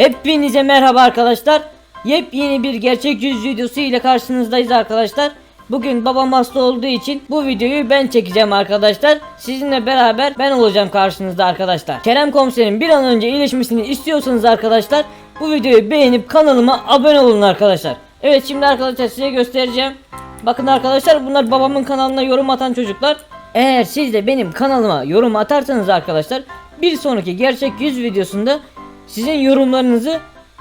Hepinize merhaba arkadaşlar. Yepyeni bir gerçek yüz videosu ile karşınızdayız arkadaşlar. Bugün babam hasta olduğu için bu videoyu ben çekeceğim arkadaşlar. Sizinle beraber ben olacağım karşınızda arkadaşlar. Kerem komiserin bir an önce iyileşmesini istiyorsanız arkadaşlar bu videoyu beğenip kanalıma abone olun arkadaşlar. Evet şimdi arkadaşlar size göstereceğim. Bakın arkadaşlar bunlar babamın kanalına yorum atan çocuklar. Eğer siz de benim kanalıma yorum atarsanız arkadaşlar bir sonraki gerçek yüz videosunda sizin yorumlarınızı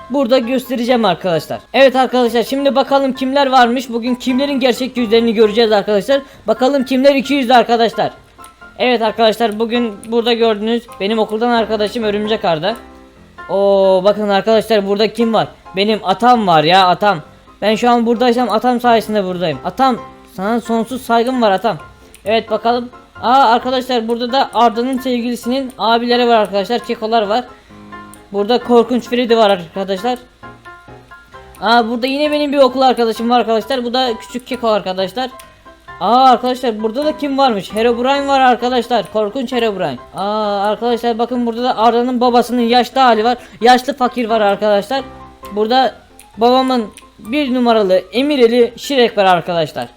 burada göstereceğim arkadaşlar. Evet arkadaşlar şimdi bakalım kimler varmış. Bugün kimlerin gerçek yüzlerini göreceğiz arkadaşlar. Bakalım kimler 200'lü arkadaşlar. Evet arkadaşlar bugün burada gördüğünüz benim okuldan arkadaşım Örümcek Arda. Oo bakın arkadaşlar burada kim var? Benim atam var ya atam. Ben şu an buradaysam atam sayesinde buradayım. Atam sana sonsuz saygım var atam. Evet bakalım. Aa arkadaşlar burada da Arda'nın sevgilisinin abileri var arkadaşlar. Kekolar var. Burada korkunç Freddy var arkadaşlar. Aa burada yine benim bir okul arkadaşım var arkadaşlar. Bu da küçük Keko arkadaşlar. Aa arkadaşlar burada da kim varmış? Herobrine var arkadaşlar. Korkunç Herobrine. Aa arkadaşlar bakın burada da Arda'nın babasının yaşlı hali var. Yaşlı fakir var arkadaşlar. Burada babamın bir numaralı Emireli Şirek var arkadaşlar.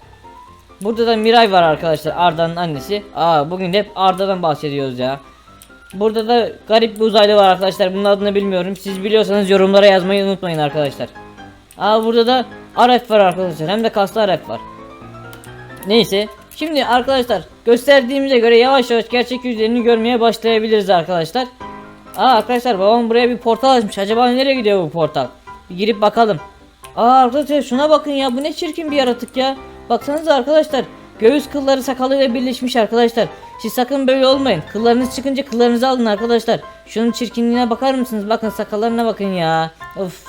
Burada da Miray var arkadaşlar Arda'nın annesi. Aa bugün hep Arda'dan bahsediyoruz ya. Burada da garip bir uzaylı var arkadaşlar. Bunun adını bilmiyorum. Siz biliyorsanız yorumlara yazmayı unutmayın arkadaşlar. Aa burada da Aref var arkadaşlar. Hem de kaslı Aref var. Neyse. Şimdi arkadaşlar gösterdiğimize göre yavaş yavaş gerçek yüzlerini görmeye başlayabiliriz arkadaşlar. Aa arkadaşlar babam buraya bir portal açmış. Acaba nereye gidiyor bu portal? Bir girip bakalım. Aa arkadaşlar şuna bakın ya bu ne çirkin bir yaratık ya. Baksanıza arkadaşlar. Göğüs kılları sakalıyla birleşmiş arkadaşlar. Siz sakın böyle olmayın. Kıllarınız çıkınca kıllarınızı alın arkadaşlar. Şunun çirkinliğine bakar mısınız? Bakın sakallarına bakın ya. Of.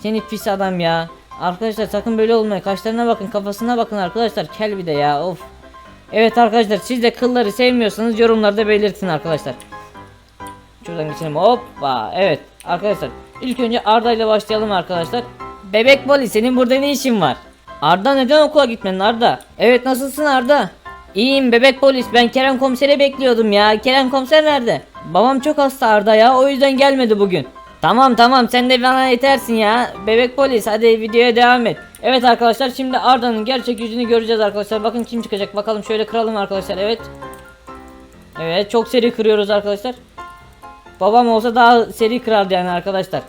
Seni pis adam ya. Arkadaşlar sakın böyle olmayın. Kaşlarına bakın, kafasına bakın arkadaşlar. Kel bir de ya. Of. Evet arkadaşlar siz de kılları sevmiyorsanız yorumlarda belirtin arkadaşlar. Şuradan geçelim. Hoppa. Evet arkadaşlar. İlk önce Arda ile başlayalım arkadaşlar. Bebek Boli senin burada ne işin var? Arda neden okula gitmedin Arda? Evet nasılsın Arda? İyiyim bebek polis ben Kerem komiseri bekliyordum ya. Kerem komiser nerede? Babam çok hasta Arda ya o yüzden gelmedi bugün. Tamam tamam sen de bana yetersin ya. Bebek polis hadi videoya devam et. Evet arkadaşlar şimdi Arda'nın gerçek yüzünü göreceğiz arkadaşlar. Bakın kim çıkacak bakalım şöyle kıralım arkadaşlar evet. Evet çok seri kırıyoruz arkadaşlar. Babam olsa daha seri kırardı yani arkadaşlar.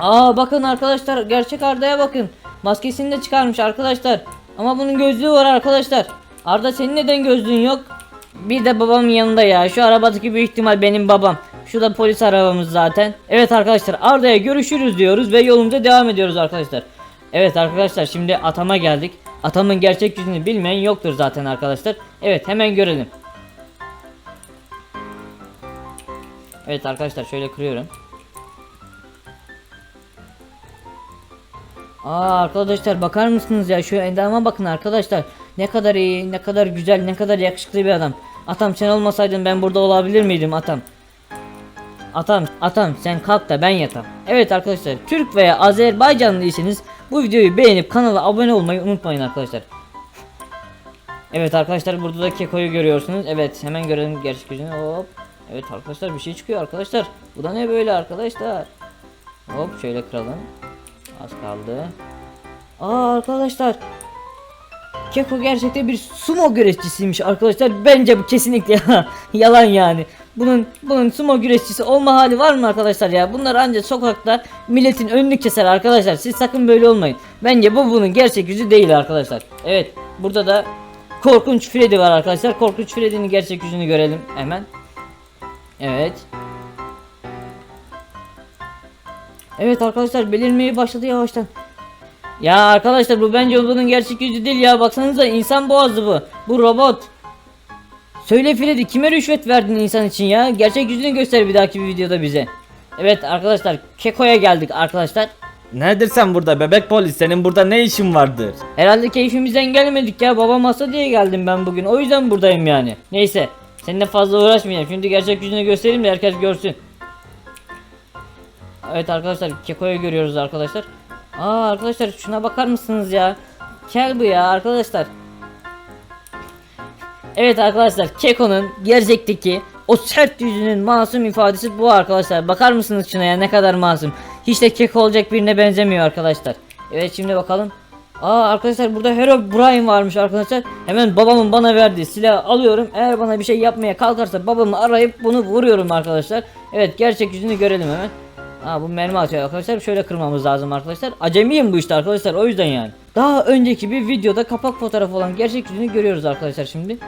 Aa bakın arkadaşlar gerçek Arda'ya bakın. Maskesini de çıkarmış arkadaşlar. Ama bunun gözlüğü var arkadaşlar. Arda senin neden gözlüğün yok? Bir de babamın yanında ya. Şu arabadaki büyük ihtimal benim babam. Şu da polis arabamız zaten. Evet arkadaşlar Arda'ya görüşürüz diyoruz ve yolumuza devam ediyoruz arkadaşlar. Evet arkadaşlar şimdi atama geldik. Atamın gerçek yüzünü bilmeyen yoktur zaten arkadaşlar. Evet hemen görelim. Evet arkadaşlar şöyle kırıyorum. Aa arkadaşlar bakar mısınız ya şu endama bakın arkadaşlar. Ne kadar iyi, ne kadar güzel, ne kadar yakışıklı bir adam. Atam sen olmasaydın ben burada olabilir miydim atam? Atam, atam sen kalk da ben yatam. Evet arkadaşlar Türk veya Azerbaycanlıysanız bu videoyu beğenip kanala abone olmayı unutmayın arkadaşlar. Evet arkadaşlar burada da Keko'yu görüyorsunuz. Evet hemen görelim gerçek yüzünü. Hop. Evet arkadaşlar bir şey çıkıyor arkadaşlar. Bu da ne böyle arkadaşlar? Hop şöyle kıralım. Az kaldı. Aa arkadaşlar. Keko gerçekten bir sumo güreşçisiymiş arkadaşlar. Bence bu kesinlikle yalan yani. Bunun bunun sumo güreşçisi olma hali var mı arkadaşlar ya? Bunlar ancak sokakta milletin önünü keser arkadaşlar. Siz sakın böyle olmayın. Bence bu bunun gerçek yüzü değil arkadaşlar. Evet, burada da Korkunç Freddy var arkadaşlar. Korkunç Freddy'nin gerçek yüzünü görelim hemen. Evet. Evet arkadaşlar belirmeye başladı yavaştan. Ya arkadaşlar bu bence bunun gerçek yüzü değil ya baksanıza insan boğazı bu. Bu robot. Söyle Freddy kime rüşvet verdin insan için ya? Gerçek yüzünü göster bir dahaki bir videoda bize. Evet arkadaşlar Keko'ya geldik arkadaşlar. Nedir sen burada bebek polis senin burada ne işin vardır? Herhalde keyfimizden gelmedik ya babam hasta diye geldim ben bugün o yüzden buradayım yani. Neyse seninle fazla uğraşmayayım şimdi gerçek yüzünü göstereyim de herkes görsün. Evet arkadaşlar Keko'yu görüyoruz arkadaşlar. Aa arkadaşlar şuna bakar mısınız ya? Kel bu ya arkadaşlar. Evet arkadaşlar Keko'nun gerçekteki o sert yüzünün masum ifadesi bu arkadaşlar. Bakar mısınız şuna ya ne kadar masum. Hiç de kek olacak birine benzemiyor arkadaşlar. Evet şimdi bakalım. Aa arkadaşlar burada Hero Brian varmış arkadaşlar. Hemen babamın bana verdiği silahı alıyorum. Eğer bana bir şey yapmaya kalkarsa babamı arayıp bunu vuruyorum arkadaşlar. Evet gerçek yüzünü görelim hemen. Aa bu mermi atıyor arkadaşlar. Şöyle kırmamız lazım arkadaşlar. Acemiyim bu işte arkadaşlar o yüzden yani. Daha önceki bir videoda kapak fotoğrafı olan gerçek yüzünü görüyoruz arkadaşlar şimdi.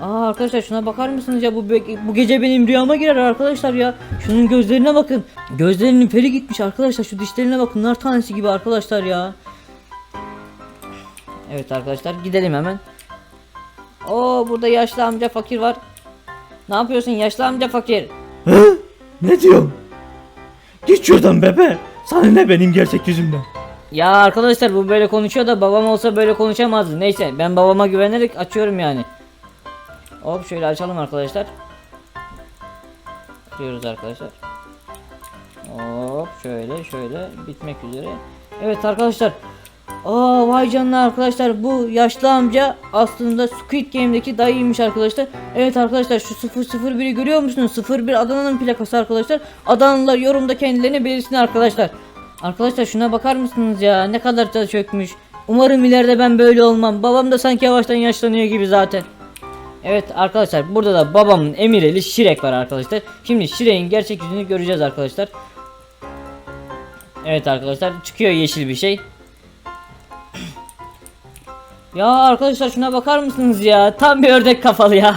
Aa arkadaşlar şuna bakar mısınız ya bu bu gece benim rüyama girer arkadaşlar ya. Şunun gözlerine bakın. Gözlerinin feri gitmiş arkadaşlar. Şu dişlerine bakın. Nar tanesi gibi arkadaşlar ya. Evet arkadaşlar gidelim hemen. Oo burada yaşlı amca fakir var. Ne yapıyorsun yaşlı amca fakir? Ne diyorsun? Git şuradan bebe. Sana ne benim gerçek yüzümden? Ya arkadaşlar bu böyle konuşuyor da babam olsa böyle konuşamazdı. Neyse ben babama güvenerek açıyorum yani. Hop şöyle açalım arkadaşlar. Kırıyoruz arkadaşlar. Hop şöyle şöyle bitmek üzere. Evet arkadaşlar. Aa vay canına arkadaşlar bu yaşlı amca aslında Squid Game'deki dayıymış arkadaşlar. Evet arkadaşlar şu 001'i görüyor musunuz? 01 Adana'nın plakası arkadaşlar. Adanalılar yorumda kendilerini belirsin arkadaşlar. Arkadaşlar şuna bakar mısınız ya? Ne kadar da çökmüş. Umarım ileride ben böyle olmam. Babam da sanki yavaştan yaşlanıyor gibi zaten. Evet arkadaşlar burada da babamın emireli Şirek var arkadaşlar. Şimdi Şirek'in gerçek yüzünü göreceğiz arkadaşlar. Evet arkadaşlar çıkıyor yeşil bir şey. Ya arkadaşlar şuna bakar mısınız ya? Tam bir ördek kafalı ya.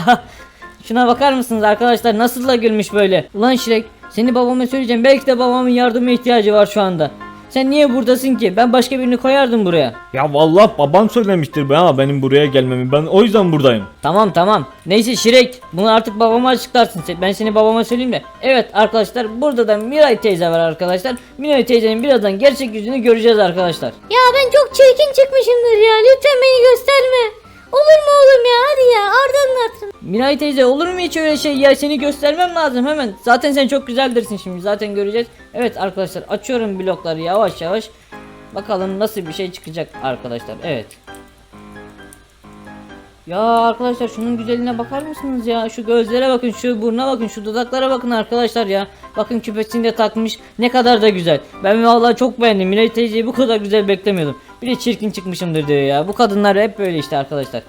şuna bakar mısınız arkadaşlar? Nasıl da gülmüş böyle. Ulan Şirek seni babama söyleyeceğim. Belki de babamın yardıma ihtiyacı var şu anda. Sen niye buradasın ki? Ben başka birini koyardım buraya. Ya vallahi babam söylemiştir bana benim buraya gelmemi. Ben o yüzden buradayım. Tamam tamam. Neyse Şirek bunu artık babama açıklarsın. sen. Ben seni babama söyleyeyim de. Evet arkadaşlar burada da Miray teyze var arkadaşlar. Miray teyzenin birazdan gerçek yüzünü göreceğiz arkadaşlar. Ya ben çok çirkin çıkmışımdır ya. Lütfen beni gösterme. Olur mu oğlum ya? Hadi ya. Arda'nın hatırı. Miray teyze olur mu hiç öyle şey ya seni göstermem lazım hemen. Zaten sen çok güzeldirsin şimdi zaten göreceğiz. Evet arkadaşlar açıyorum blokları yavaş yavaş. Bakalım nasıl bir şey çıkacak arkadaşlar. Evet. Ya arkadaşlar şunun güzelliğine bakar mısınız ya? Şu gözlere bakın, şu buruna bakın, şu dudaklara bakın arkadaşlar ya. Bakın küpesini de takmış. Ne kadar da güzel. Ben vallahi çok beğendim. Miray teyzeyi bu kadar güzel beklemiyordum. Bir de çirkin çıkmışımdır diyor ya. Bu kadınlar hep böyle işte arkadaşlar.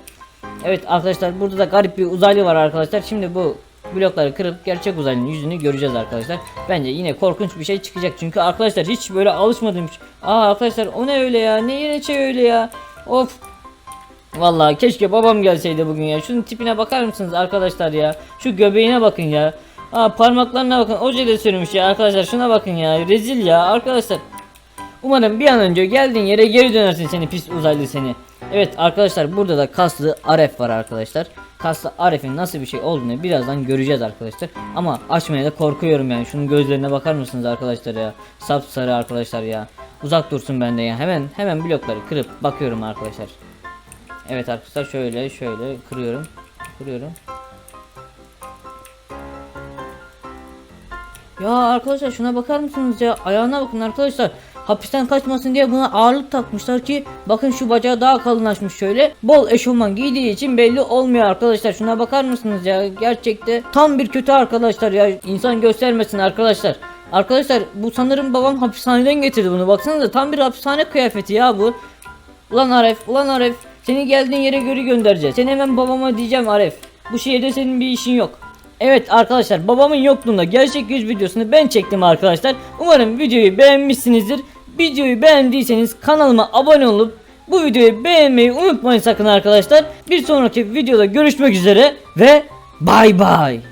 Evet arkadaşlar burada da garip bir uzaylı var arkadaşlar. Şimdi bu blokları kırıp gerçek uzaylının yüzünü göreceğiz arkadaşlar. Bence yine korkunç bir şey çıkacak. Çünkü arkadaşlar hiç böyle alışmadım. hiç. Aa arkadaşlar o ne öyle ya? Ne yine şey öyle ya? Of. Vallahi keşke babam gelseydi bugün ya. Şunun tipine bakar mısınız arkadaşlar ya? Şu göbeğine bakın ya. Aa parmaklarına bakın. Oje de sürmüş ya arkadaşlar. Şuna bakın ya. Rezil ya arkadaşlar. Umarım bir an önce geldiğin yere geri dönersin seni pis uzaylı seni. Evet arkadaşlar burada da kaslı Aref var arkadaşlar. Kaslı Aref'in nasıl bir şey olduğunu birazdan göreceğiz arkadaşlar. Ama açmaya da korkuyorum yani. Şunun gözlerine bakar mısınız arkadaşlar ya? Sapsarı arkadaşlar ya. Uzak dursun bende ya. Hemen hemen blokları kırıp bakıyorum arkadaşlar. Evet arkadaşlar şöyle şöyle kırıyorum. Kırıyorum. Ya arkadaşlar şuna bakar mısınız ya? Ayağına bakın arkadaşlar. Hapisten kaçmasın diye buna ağırlık takmışlar ki bakın şu bacağı daha kalınlaşmış şöyle. Bol eşofman giydiği için belli olmuyor arkadaşlar. Şuna bakar mısınız ya? Gerçekte tam bir kötü arkadaşlar ya. İnsan göstermesin arkadaşlar. Arkadaşlar bu sanırım babam hapishaneden getirdi bunu. Baksanıza tam bir hapishane kıyafeti ya bu. Ulan Aref, ulan Aref. Seni geldiğin yere göre göndereceğiz. Seni hemen babama diyeceğim Aref. Bu şehirde senin bir işin yok. Evet arkadaşlar babamın yokluğunda gerçek yüz videosunu ben çektim arkadaşlar. Umarım videoyu beğenmişsinizdir. Videoyu beğendiyseniz kanalıma abone olup bu videoyu beğenmeyi unutmayın sakın arkadaşlar. Bir sonraki videoda görüşmek üzere ve bay bay.